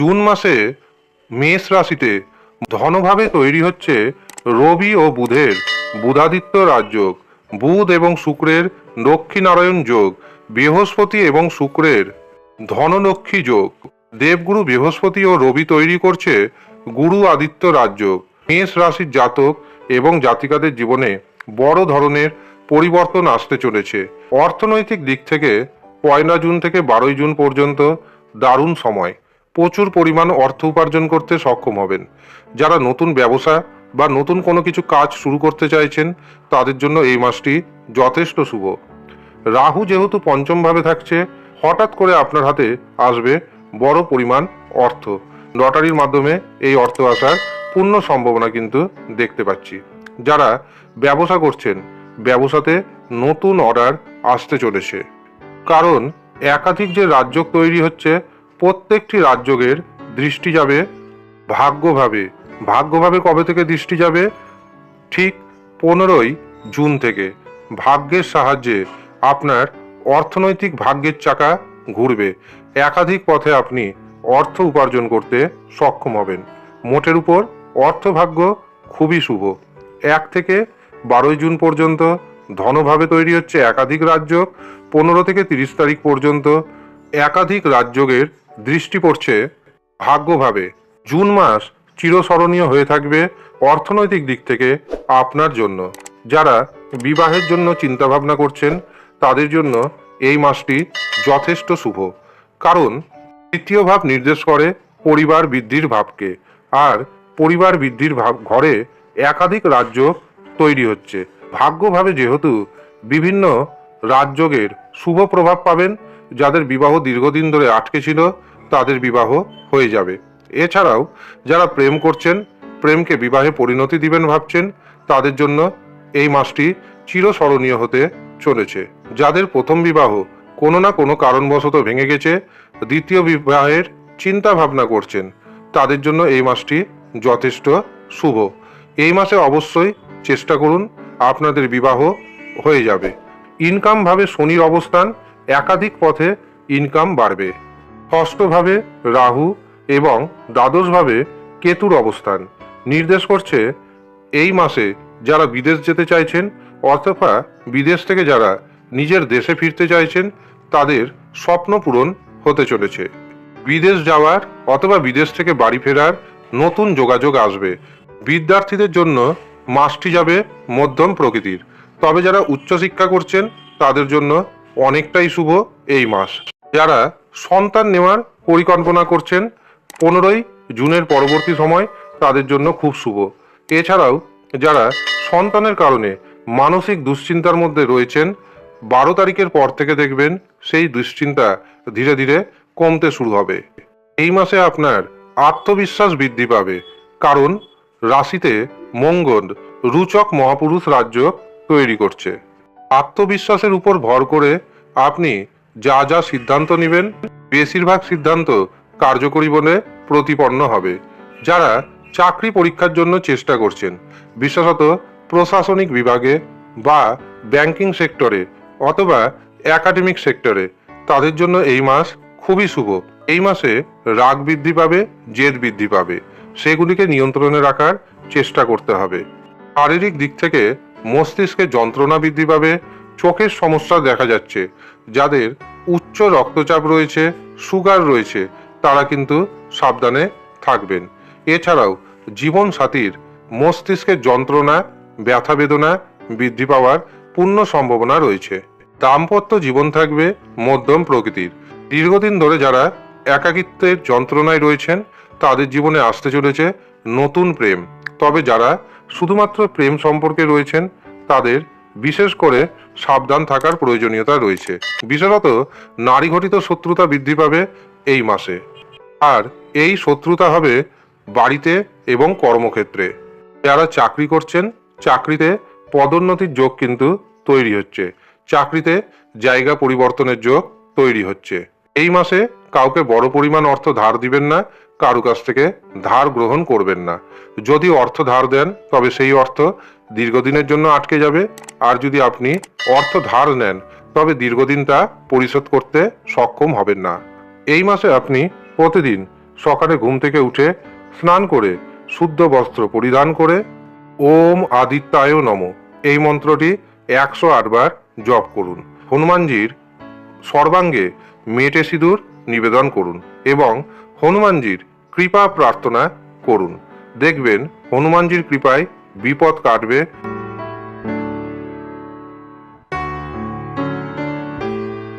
June মাসে মেষ রাশিতে ধনভাবে তৈরি হচ্ছে রবি ও বুধের বুধাদিত্য রাজযোগ, বুধ এবং শুক্রের দক্ষিণারায়ণ যোগ, বৃহস্পতি এবং শুক্রের ধনলক্ষ্মী যোগ। দেবগুরু বৃহস্পতি ও রবি তৈরি করছে গুরু আদিত্য রাজযোগ। মেষ রাশির জাতক এবং জাতিকাদের জীবনে বড় ধরনের পরিবর্তন আসতে চলেছে। অর্থনৈতিক দিক থেকে পয়লা জুন থেকে বারোই জুন পর্যন্ত দারুণ সময়। প্রচুর পরিমাণ অর্থ উপার্জন করতে সক্ষম হবেন। যারা নতুন ব্যবসা বা নতুন কোনো কিছু কাজ শুরু করতে চাইছেন, তাদের জন্য এই মাসটি যথেষ্ট শুভ। রাহু যেহেতু পঞ্চমভাবে থাকছে, হঠাৎ করে আপনার হাতে আসবে বড় পরিমাণ অর্থ। লটারির মাধ্যমে এই অর্থ আসার পূর্ণ সম্ভাবনা কিন্তু দেখতে পাচ্ছি। যারা ব্যবসা করছেন, ব্যবসাতে নতুন অর্ডার আসতে চলেছে। কারণ একাধিক যে রাজ্য তৈরি হচ্ছে প্রত্যেকটি রাজ্যের দৃষ্টি যাবে ভাগ্যভাবে। ভাগ্যভাবে কবে থেকে দৃষ্টি যাবে? ঠিক পনেরোই জুন থেকে। ভাগ্যের সাহায্যে আপনার অর্থনৈতিক ভাগ্যের চাকা ঘুরবে। একাধিক পথে আপনি অর্থ উপার্জন করতে সক্ষম হবেন। মোটের উপর অর্থভাগ্য খুবই শুভ। এক থেকে বারোই জুন পর্যন্ত ধনভাবে তৈরি হচ্ছে একাধিক রাজ্য পনেরো থেকে তিরিশ তারিখ পর্যন্ত একাধিক রাজ্যের দৃষ্টি পড়ছে ভাগ্যভাবে। জুন মাস চিরস্মরণীয় হয়ে থাকবে অর্থনৈতিক দিক থেকে আপনার জন্য। যারা বিবাহের জন্য চিন্তাভাবনা করছেন, তাদের জন্য এই মাসটি যথেষ্ট শুভ। কারণ তৃতীয় ভাব নির্দেশ করে পরিবার বৃদ্ধির ভাবকে। আর পরিবার বৃদ্ধির ভাব ঘরে একাধিক রাজ্য তৈরি হচ্ছে। ভাগ্যভাবে যেহেতু বিভিন্ন রাজযোগের শুভ প্রভাব পাবেন যাদের বিবাহ দীর্ঘদিন ধরে আটকে ছিল, তাদের বিবাহ হয়ে যাবে। এছাড়াও, যারা প্রেম করছেন, প্রেমকে বিবাহে পরিণতি দিবেন ভাবছেন, তাদের জন্য এই মাসটি চিরস্মরণীয় হতে চলেছে। যাদের প্রথম বিবাহ কোনো না কোনো কারণবশত ভেঙে গেছে, দ্বিতীয় বিবাহের চিন্তা ভাবনা করছেন, তাদের জন্য এই মাসটি যথেষ্ট শুভ। এই মাসে অবশ্যই চেষ্টা করুন, আপনাদের বিবাহ হয়ে যাবে। ইনকাম ভাবে শনির অবস্থান একাধিক পথে ইনকাম বাড়বে। ষষ্ঠভাবে রাহু এবং দ্বাদশভাবে কেতুর অবস্থান। নির্দেশ করছে এই মাসে যারা বিদেশ যেতে চাইছেন অথবা বিদেশ থেকে যারা নিজের দেশে ফিরতে চাইছেন, তাদের স্বপ্ন পূরণ হতে চলেছে। বিদেশ যাওয়ার অথবা বিদেশ থেকে বাড়ি ফেরার নতুন যোগাযোগ আসবে। বিদ্যার্থীদের জন্য মাসটি যাবে মধ্যম প্রকৃতির। তবে যারা উচ্চশিক্ষা করছেন, তাদের জন্য অনেকটাই শুভ এই মাস। যারা সন্তান নেওয়ার পরিকল্পনা করছেন, পনেরোই জুনের পরবর্তী সময় তাদের জন্য খুব শুভ। এছাড়াও যারা সন্তানের কারণে মানসিক দুশ্চিন্তার মধ্যে রয়েছেন, বারো তারিখের পর থেকে দেখবেন সেই দুশ্চিন্তা ধীরে ধীরে কমতে শুরু হবে। এই মাসে আপনার আত্মবিশ্বাস বৃদ্ধি পাবে, কারণ রাশিতে মঙ্গল রুচক মহাপুরুষ রাজ্য তৈরি করছে। আত্মবিশ্বাসের উপর ভর করে আপনি যা যা সিদ্ধান্ত নেবেন, বেশিরভাগ সিদ্ধান্ত কার্যকরী বলে প্রতিপন্ন হবে। যারা চাকরি পরীক্ষার জন্য চেষ্টা করছেন, বিশেষত প্রশাসনিক বিভাগে বা ব্যাংকিং সেক্টরে অথবা একাডেমিক সেক্টরে, তাদের জন্য এই মাস খুবই শুভ। এই মাসে রাগ বৃদ্ধি পাবে, জেদ বৃদ্ধি পাবে। সেগুলিকে নিয়ন্ত্রণে রাখার চেষ্টা করতে হবে। শারীরিক দিক থেকে মস্তিষ্কে যন্ত্রণা বৃদ্ধি পাবে, চোখের সমস্যা দেখা যাচ্ছে, যাদের উচ্চ রক্তচাপ রয়েছে, সুগার রয়েছে, তারা কিন্তু সাবধানে থাকবেন। এছাড়াও জীবন সাথীর মস্তিষ্কের যন্ত্রণা, ব্যথা বেদনা বৃদ্ধি পাওয়ার পূর্ণ সম্ভাবনা রয়েছে। দাম্পত্য জীবন থাকবে মধ্যম প্রকৃতির। দীর্ঘদিন ধরে যারা একাকিত্বের যন্ত্রণায় রয়েছেন, তাদের জীবনে আসতে চলেছে নতুন প্রেম। তবে যারা শুধুমাত্র প্রেম সম্পর্কে রয়েছেন তাদের, বিশেষ করে সাবধান থাকার প্রয়োজনীয়তা রয়েছে। বিশেষত নারী ঘটিত শত্রুতা বৃদ্ধি পাবে এই মাসে। আর এই শত্রুতা হবে বাড়িতে এবং কর্মক্ষেত্রে। যারা চাকরি করছেন, চাকরিতে পদোন্নতির যোগ কিন্তু তৈরি হচ্ছে। চাকরিতে জায়গা পরিবর্তনের যোগ তৈরি হচ্ছে। এই মাসে কাউকে বড় পরিমাণ অর্থ ধার দিবেন না, কারও কাছ থেকে ধার গ্রহণ করবেন না। যদি অর্থ ধার দেন, তবে সেই অর্থ দীর্ঘদিনের জন্য আটকে যাবে। আর যদি আপনি অর্থ ধার নেন, তবে দীর্ঘদিন তা পরিশোধ করতে সক্ষম হবেন না। এই মাসে আপনি প্রতিদিন সকালে ঘুম থেকে উঠে স্নান করে শুদ্ধ বস্ত্র পরিধান করে ওম আদিত্যায় নম। এই মন্ত্রটি একশো আটবার জপ করুন। হনুমানজির সর্বাঙ্গে মেটে সিঁদুর নিবেদন করুন এবং হনুমানজির কৃপা প্রার্থনা করুন। দেখবেন হনুমানজির কৃপায় বিপদ কাটবে।